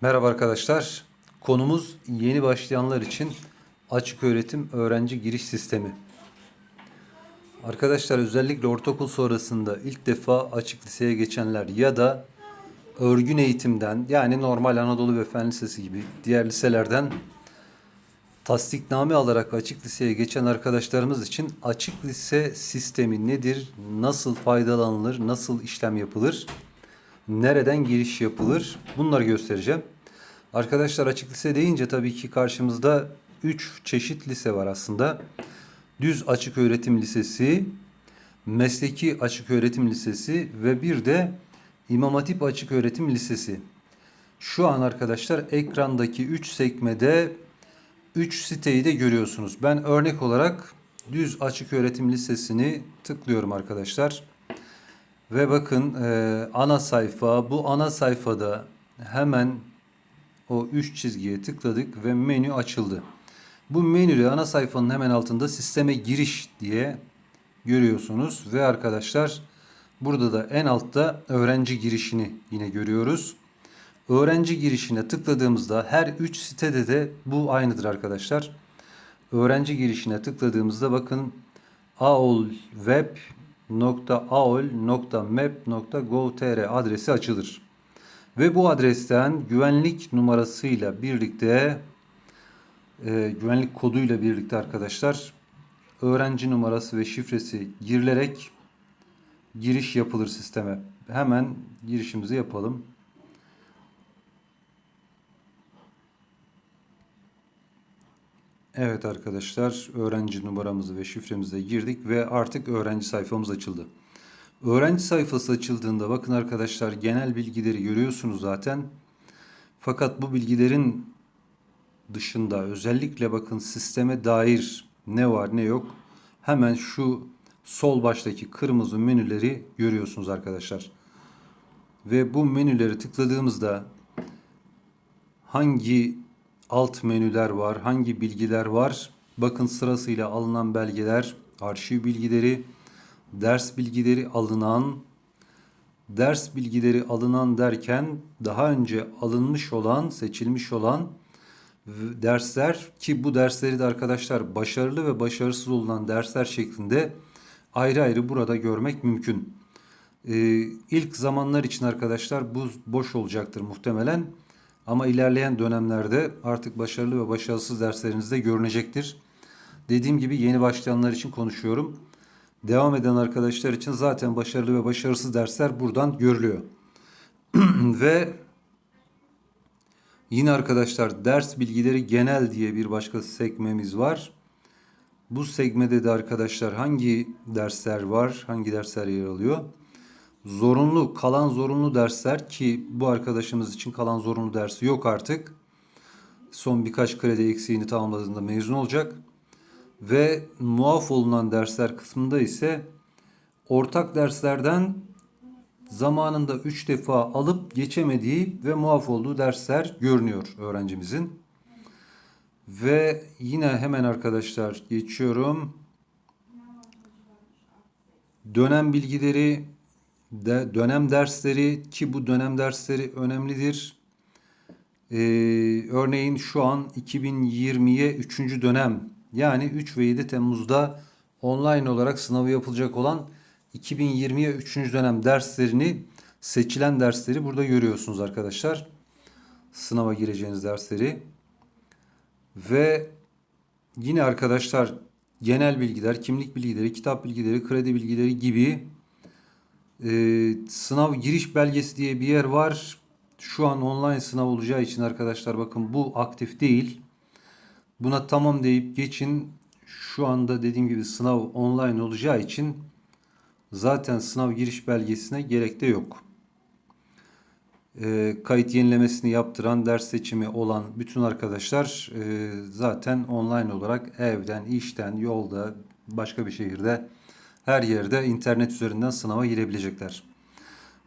Merhaba arkadaşlar. Konumuz yeni başlayanlar için açık öğretim öğrenci giriş sistemi. Arkadaşlar özellikle ortaokul sonrasında ilk defa açık liseye geçenler ya da örgün eğitimden yani normal Anadolu ve Fen Lisesi gibi diğer liselerden tasdikname alarak açık liseye geçen arkadaşlarımız için açık lise sistemi nedir, nasıl faydalanılır, nasıl işlem yapılır, nereden giriş yapılır bunları göstereceğim. Arkadaşlar açık lise deyince tabii ki karşımızda 3 çeşit lise var aslında. Düz Açık Öğretim Lisesi, Mesleki Açık Öğretim Lisesi ve bir de İmam Hatip Açık Öğretim Lisesi. Şu an arkadaşlar ekrandaki 3 sekmede 3 siteyi de görüyorsunuz. Ben örnek olarak Düz Açık Öğretim Lisesi'ni tıklıyorum arkadaşlar. Ve bakın e, ana sayfa bu ana sayfada hemen o 3 çizgiye tıkladık ve menü açıldı. Bu menüde ana sayfanın hemen altında sisteme giriş diye görüyorsunuz ve arkadaşlar burada da en altta öğrenci girişini yine görüyoruz. Öğrenci girişine tıkladığımızda her 3 sitede de bu aynıdır arkadaşlar. Öğrenci girişine tıkladığımızda bakın aolweb.aol.map.gov.tr adresi açılır. Ve bu adresten güvenlik numarasıyla birlikte e, güvenlik koduyla birlikte arkadaşlar öğrenci numarası ve şifresi girilerek giriş yapılır sisteme. Hemen girişimizi yapalım. Evet arkadaşlar öğrenci numaramızı ve şifremizi girdik ve artık öğrenci sayfamız açıldı. Öğrenci sayfası açıldığında bakın arkadaşlar genel bilgileri görüyorsunuz zaten. Fakat bu bilgilerin dışında özellikle bakın sisteme dair ne var ne yok hemen şu sol baştaki kırmızı menüleri görüyorsunuz arkadaşlar. Ve bu menüleri tıkladığımızda hangi alt menüler var, hangi bilgiler var? Bakın sırasıyla alınan belgeler, arşiv bilgileri, ders bilgileri alınan, ders bilgileri alınan derken daha önce alınmış olan, seçilmiş olan dersler ki bu dersleri de arkadaşlar başarılı ve başarısız olunan dersler şeklinde ayrı ayrı burada görmek mümkün. Ee, ilk zamanlar için arkadaşlar bu boş olacaktır muhtemelen. Ama ilerleyen dönemlerde artık başarılı ve başarısız derslerinizde görünecektir. Dediğim gibi yeni başlayanlar için konuşuyorum. Devam eden arkadaşlar için zaten başarılı ve başarısız dersler buradan görülüyor. ve yine arkadaşlar ders bilgileri genel diye bir başka sekmemiz var. Bu sekmede de arkadaşlar hangi dersler var, hangi dersler yer alıyor? Zorunlu, kalan zorunlu dersler ki bu arkadaşımız için kalan zorunlu dersi yok artık. Son birkaç kredi eksiğini tamamladığında mezun olacak. Ve muaf olunan dersler kısmında ise ortak derslerden zamanında 3 defa alıp geçemediği ve muaf olduğu dersler görünüyor öğrencimizin. Ve yine hemen arkadaşlar geçiyorum. Dönem bilgileri, de, dönem dersleri ki bu dönem dersleri önemlidir. Ee, örneğin şu an 2020'ye 3. dönem yani 3 ve 7 Temmuz'da online olarak sınavı yapılacak olan 2020'ye 3. dönem derslerini seçilen dersleri burada görüyorsunuz arkadaşlar. Sınava gireceğiniz dersleri. Ve yine arkadaşlar genel bilgiler, kimlik bilgileri, kitap bilgileri, kredi bilgileri gibi e, sınav giriş belgesi diye bir yer var. Şu an online sınav olacağı için arkadaşlar bakın bu aktif değil. Buna tamam deyip geçin. Şu anda dediğim gibi sınav online olacağı için zaten sınav giriş belgesine gerek de yok. E, kayıt yenilemesini yaptıran, ders seçimi olan bütün arkadaşlar e, zaten online olarak evden, işten, yolda, başka bir şehirde her yerde internet üzerinden sınava girebilecekler.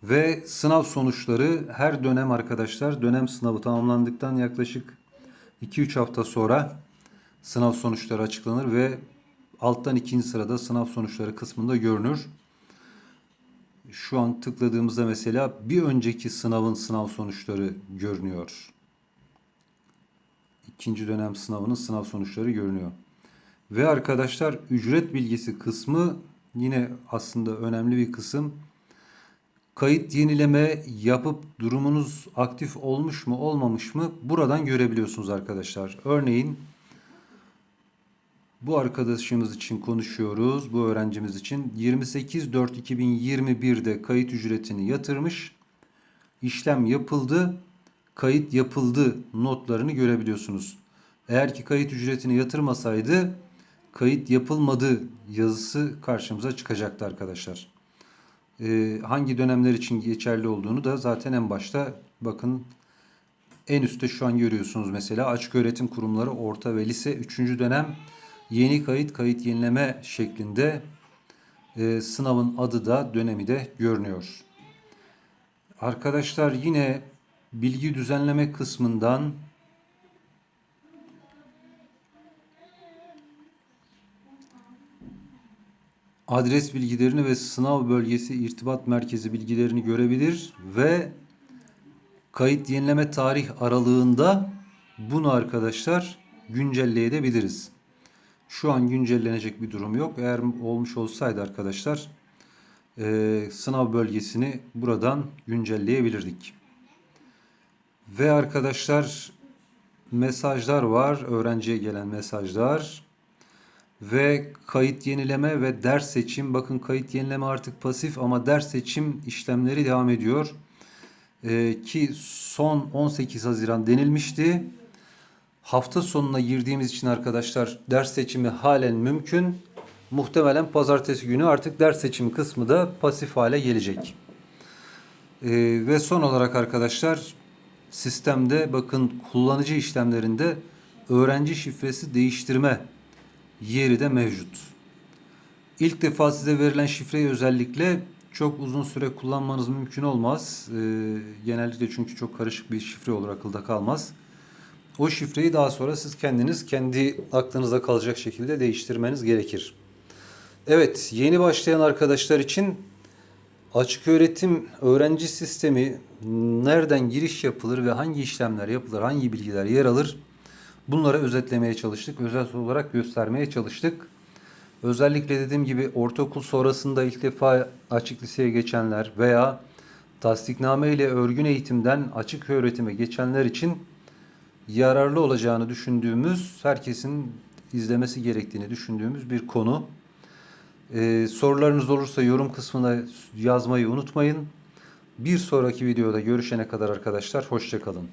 Ve sınav sonuçları her dönem arkadaşlar dönem sınavı tamamlandıktan yaklaşık 2-3 hafta sonra sınav sonuçları açıklanır ve alttan ikinci sırada sınav sonuçları kısmında görünür. Şu an tıkladığımızda mesela bir önceki sınavın sınav sonuçları görünüyor. ikinci dönem sınavının sınav sonuçları görünüyor. Ve arkadaşlar ücret bilgisi kısmı yine aslında önemli bir kısım. Kayıt yenileme yapıp durumunuz aktif olmuş mu olmamış mı buradan görebiliyorsunuz arkadaşlar. Örneğin bu arkadaşımız için konuşuyoruz. Bu öğrencimiz için 28.4.2021'de kayıt ücretini yatırmış. İşlem yapıldı. Kayıt yapıldı notlarını görebiliyorsunuz. Eğer ki kayıt ücretini yatırmasaydı kayıt yapılmadı yazısı karşımıza çıkacaktı arkadaşlar. Ee, hangi dönemler için geçerli olduğunu da zaten en başta bakın en üstte şu an görüyorsunuz mesela açık öğretim kurumları orta ve lise 3. dönem yeni kayıt kayıt yenileme şeklinde e, sınavın adı da dönemi de görünüyor. Arkadaşlar yine bilgi düzenleme kısmından adres bilgilerini ve sınav bölgesi irtibat merkezi bilgilerini görebilir ve kayıt yenileme tarih aralığında bunu arkadaşlar güncelleyebiliriz. Şu an güncellenecek bir durum yok. Eğer olmuş olsaydı arkadaşlar e, sınav bölgesini buradan güncelleyebilirdik. Ve arkadaşlar mesajlar var. Öğrenciye gelen mesajlar. Ve kayıt yenileme ve ders seçim. Bakın kayıt yenileme artık pasif ama ders seçim işlemleri devam ediyor. Ee, ki son 18 Haziran denilmişti. Hafta sonuna girdiğimiz için arkadaşlar ders seçimi halen mümkün. Muhtemelen pazartesi günü artık ders seçimi kısmı da pasif hale gelecek. Ee, ve son olarak arkadaşlar sistemde bakın kullanıcı işlemlerinde öğrenci şifresi değiştirme yeri de mevcut. İlk defa size verilen şifreyi özellikle çok uzun süre kullanmanız mümkün olmaz. Ee, genellikle çünkü çok karışık bir şifre olur akılda kalmaz. O şifreyi daha sonra siz kendiniz kendi aklınızda kalacak şekilde değiştirmeniz gerekir. Evet, yeni başlayan arkadaşlar için açık öğretim öğrenci sistemi nereden giriş yapılır ve hangi işlemler yapılır, hangi bilgiler yer alır bunları özetlemeye çalıştık. Özel olarak göstermeye çalıştık. Özellikle dediğim gibi ortaokul sonrasında ilk defa açık liseye geçenler veya tasdikname ile örgün eğitimden açık öğretime geçenler için yararlı olacağını düşündüğümüz, herkesin izlemesi gerektiğini düşündüğümüz bir konu. Ee, sorularınız olursa yorum kısmına yazmayı unutmayın. Bir sonraki videoda görüşene kadar arkadaşlar hoşçakalın.